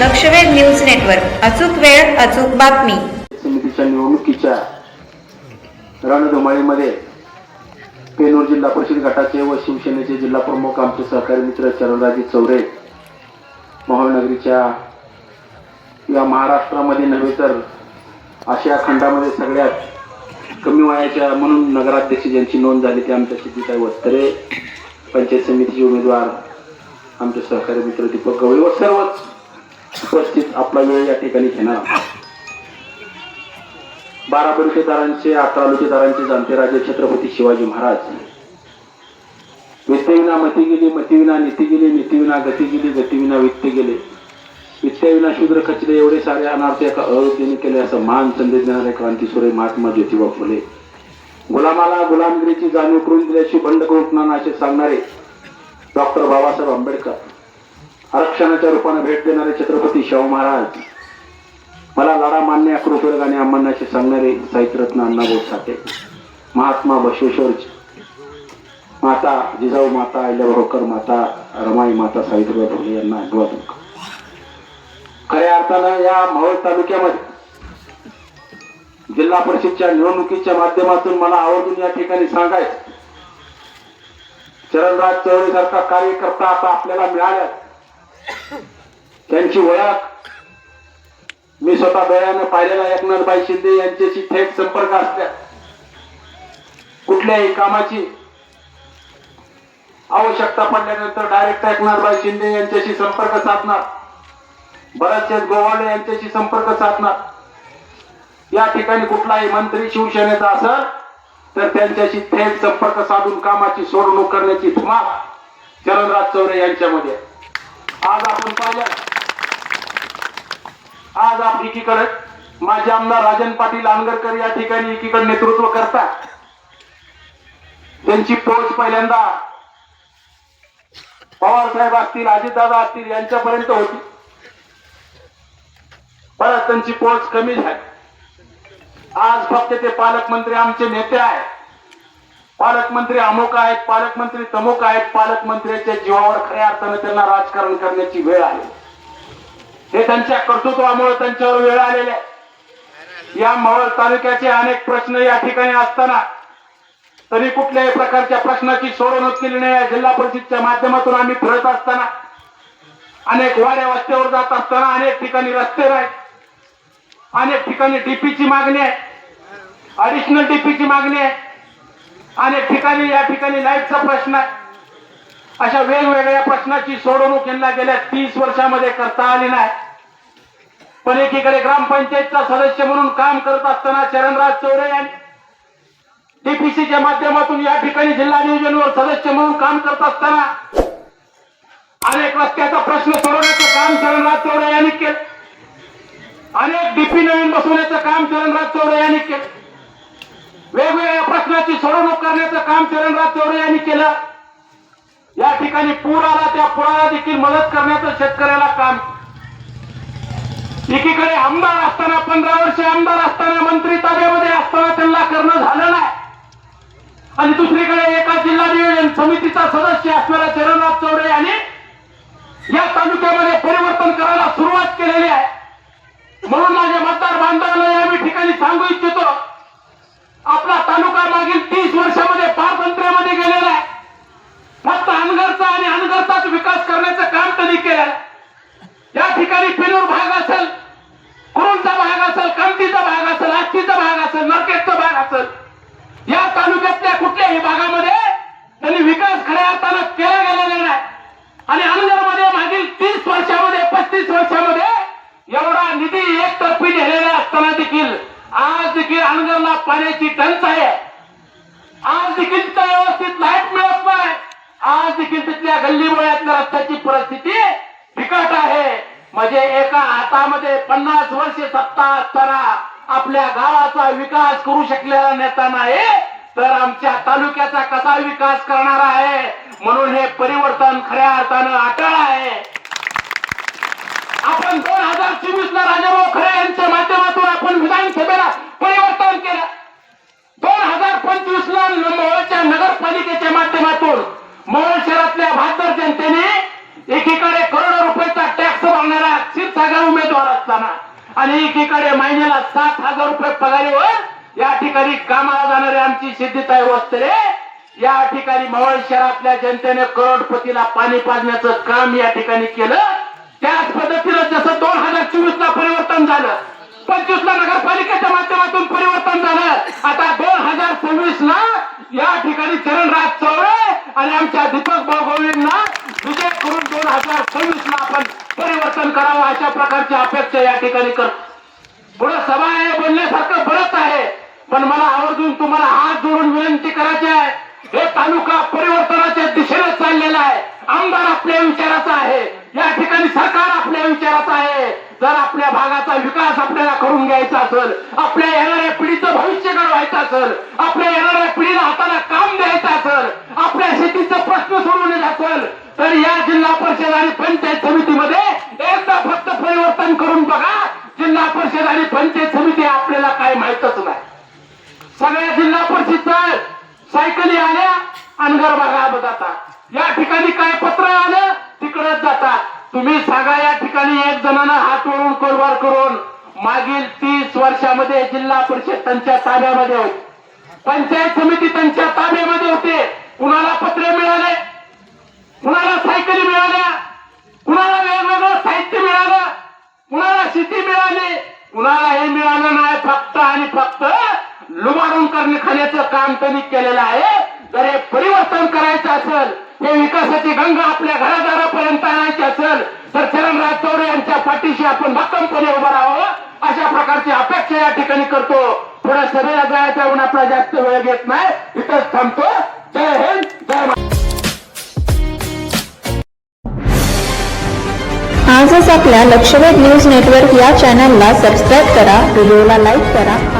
लक्षवेध news network. अचूक वेळ अचूक बातमी. समितीच्या निवडणुकीच्या रणधुमाळीमध्ये पेनूर जिल्हा परिषद गटाचे व शिवसेनेचे जिल्हा प्रमुख आमचे सहकारी मित्र चरणराजे चौरे महानगरीच्या या महाराष्ट्रामध्ये नव्हे तर आशिया खंडामध्ये सगळ्यात कमी वयाच्या म्हणून नगराध्यक्ष ज्यांची नोंद झाली ते आमच्या सिद्धीताई वस्तरे पंचायत समितीचे उमेदवार आमचे सहकारी मित्र दीपक गवळी व सर्वच उपस्थित आपला वेळ या ठिकाणी घेणार आहोत. बारा बलुकेदारांचे अठरा लुकेदारांचे जाणते राजे छत्रपती शिवाजी महाराज. वित्तविना मती गेली मतीविना नीती गेली नीतीविना गती गेली गतीविना वित्त गेले. वित्तविना शूद्र खचले एवढे सारे अनार्थ एका अयोध्येने केले असं मान संदेश देणारे क्रांतीसूर्य महात्मा ज्योतिबा फुले. गुलामाला गुलामगिरीची जाणीव करून दिल्याची बंड करून असे सांगणारे डॉक्टर बाबासाहेब आंबेडकर. आरक्षणाच्या रूपाने भेट देणारे छत्रपती शाहू महाराज मला लढा मान्य अक्रोशवर्ग आणि अम्मांनाशी सांगणारे साहित्यरत्न अण्णाभाऊ साठे महात्मा बसवेश्वर माता जिजाऊ माता अहिल्याबरोकर माता रमाई माता सावित्रीबाई फुले यांना अभिवादन खऱ्या अर्थानं या मावळ तालुक्यामध्ये जिल्हा परिषदच्या निवडणुकीच्या माध्यमातून मला आवर्जून या ठिकाणी सांगायचं चरणराज चौधरी सारखा कार्यकर्ता आता आपल्याला मिळाल्या त्यांची ओळख. मी स्वतः डोळ्यानं पाहिलेला एकनाथबाई शिंदे यांच्याशी थेट संपर्क असल्या कुठल्याही कामाची आवश्यकता पडल्यानंतर डायरेक्ट एकनाथबाई शिंदे यांच्याशी संपर्क साधणार. बरेचसे गोवाडे यांच्याशी संपर्क साधणार. या ठिकाणी कुठलाही मंत्री शिवसेनेचा असेल तर त्यांच्याशी थेट संपर्क साधून कामाची सोडवणूक करण्याची धुमा चरणराज चौरे यांच्यामध्ये आहे. आज आपण पाहिलं. आज आपण एकीकडे माझे आमदार राजन पाटील आंगरकर या ठिकाणी एकीकडे नेतृत्व करतात. त्यांची पोच पहिल्यांदा पवार साहेब असतील अजितदादा असतील यांच्यापर्यंत होती. परत त्यांची पोच कमी झाली. आज फक्त ते पालकमंत्री आमचे नेते आहेत. पालकमंत्री अमुक आहेत पालकमंत्री तमुक आहेत पालकमंत्र्यांच्या जीवावर खऱ्या अर्थानं त्यांना राजकारण करण्याची वेळ आली हे त्यांच्या कर्तृत्वामुळे त्यांच्यावर वेळ आलेले आहे. या मवळ तालुक्याचे अनेक प्रश्न या ठिकाणी असताना तरी कुठल्याही प्रकारच्या प्रश्नाची सोडवणूक केली नाही. या जिल्हा परिषदच्या माध्यमातून आम्ही फिरत असताना अनेक वाड्या वस्त्यावर जात असताना अनेक ठिकाणी रस्ते नाहीत अनेक ठिकाणी डीपीची मागणी आहे. अडिशनल डीपीची मागणी आहे. अनेक ठिकाणी या ठिकाणी लाईटचा प्रश्न आहे. अशा वेगवेगळ्या प्रश्नाची सोडवणूक यांना गेल्या तीस वर्षामध्ये करता आली नाही. पण एकीकडे ग्रामपंचायतचा सदस्य म्हणून काम करत असताना चरणराज चौरे यांनी डीपीसीच्या माध्यमातून या ठिकाणी जिल्हा नियोजनवर सदस्य म्हणून काम करत असताना अनेक रस्त्याचा प्रश्न सोडवण्याचं काम चरणराज चौरे यांनी केलं. अनेक डीपी नवीन बसवण्याचं काम चरणराज चौरे यांनी केलं. वेगवेगळ्या प्रश्नाची सोडवणूक करण्याचं काम चरणराज चौरे यांनी केलं. या ठिकाणी पूर आला त्या पुराला देखील मदत करण्याचं शेतकऱ्याला काम. एकीकडे आमदार असताना पंधरा वर्ष आमदार असताना मंत्री ताब्यामध्ये असताना त्यांना करणं झालं नाही. आणि दुसरीकडे एका जिल्हा नियोजन समितीचा सदस्य असणारा चरणराज चौरे यांनी या तालुक्यामध्ये परिवर्तन करायला सुरुवात केलेली आहे म्हणून माझ्या मतदार बांधवांना या मी ठिकाणी सांगू इच्छितो आपला तालुका मागील तीस वर्षामध्ये पारतंत्र्यामध्ये गेलेला आहे फक्त अनगरचा आणि अनगरचाच विकास करण्याचं काम त्यांनी केलं या ठिकाणी पिलूर भाग असेल कुरुंचा भाग असेल कामतीचा भाग असेल आष्टीचा भाग असेल नरकेटचा भाग असेल या तालुक्यातल्या कुठल्याही भागामध्ये त्यांनी विकास खऱ्या अर्थानं केला गेलेला नाही आणि अनगरमध्ये मागील तीस वर्षामध्ये पस्तीस वर्षामध्ये एवढा निधी एकतर्फी नेलेला असताना देखील आज देखील अनगरला पाण्याची टंचाई आहे. आज देखील तिथं व्यवस्थित लाइट मिळत नाही. आज देखील तिथल्या गल्ली रस्त्याची परिस्थिती बिकट आहे. म्हणजे एका हातामध्ये पन्नास वर्ष सत्ता असताना आपल्या गावाचा विकास करू शकलेला नेता नाही तर आमच्या तालुक्याचा कसा विकास करणार आहे? म्हणून हे परिवर्तन खऱ्या अर्थानं अटळ आहे. आपण दोन हजार चोवीस ला राजाभाऊ खरे यांच्या माध्यमातून आपण विधानसभेला परिवर्तन केलं. दोन हजार पंचवीस ला असताना आणि एकीकडे महिन्याला सात हजार रुपये पगारीवर या ठिकाणी कामाला जाणारे आमची सिद्धीताई वस्त्रे या ठिकाणी मवळ शहरातल्या जनतेने करोडपतीला पाणी पाजण्याचं काम या ठिकाणी केलं. त्याच पद्धतीनं जसं दोन हजार चोवीस ला परिवर्तन झालं पंचवीस ला नगरपालिकेच्या माध्यमातून परिवर्तन झालं आता दोन हजार सव्वीस ला या ठिकाणी चरणराज चौरे आणि आमच्या दीपक बागोलींना विजय करून दोन हजार सव्वीस ला आपण परिवर्तन करावं अशा प्रकारची अपेक्षा या ठिकाणी करतो एवढं सभा आहे बोलण्यासारखं बरंच आहे. पण मला आवर्जून तुम्हाला हात जोडून विनंती करायची आहे. हे तालुका परिवर्तनाच्या दिशेने चाललेला आहे. आमदार आपल्या विचाराचा आहे. या ठिकाणी सरकार आपल्या विचाराचा आहे. जर आपल्या भागाचा विकास आपल्याला करून घ्यायचा असेल आपल्या येणाऱ्या पिढीचं भविष्य घडवायचं असेल आपल्या येणाऱ्या पिढीला हाताला काम द्यायचं असेल आपल्या शेतीचा प्रश्न सोडवण्याचा असेल तर या जिल्हा परिषद आणि पंचायत समितीमध्ये एक फक्त परिवर्तन करून बघा जिल्हा परिषद आणि पंचायत समिती आपल्याला काय माहितच नाही सगळ्या जिल्हा परिषदच्या सायकली आल्या अनगर भागात जातात या ठिकाणी काय पत्र आलं तिकडेच जातात तुम्ही सगळ्या या ठिकाणी एक जणांना हात वळून कोरबार करून मागील तीस वर्षामध्ये जिल्हा परिषद त्यांच्या ताब्यामध्ये होती. पंचायत समिती त्यांच्या ताब्यामध्ये होते. कुणाला पत्रे मिळाले? कुणाला सायकली मिळाल्या? कुणाला वेगवेगळं साहित्य मिळालं? कुणाला शेती मिळाली? कुणाला हे मिळालं नाही फक्त आणि फक्त लुबाडून करणे खाण्याचं काम त्यांनी केलेलं आहे. जर हे परिवर्तन करायचं असेल हे विकासाची गंगा आपल्या घरादारापर्यंत आणायची असेल तर चरणराज चौरे यांच्या पाठीशी आपण भक्कमपणे उभं राहावं. अशा प्रकारची अपेक्षा या ठिकाणी करतो. पुढे सभेला जायचा म्हणून आपला जास्त वेळ घेत नाही. इथंच थांबतो. जय हिंद जय आजच आपल्या लक्षवेध न्यूज नेटवर्क या चॅनलला सबस्क्राईब करा व्हिडिओला लाईक करा.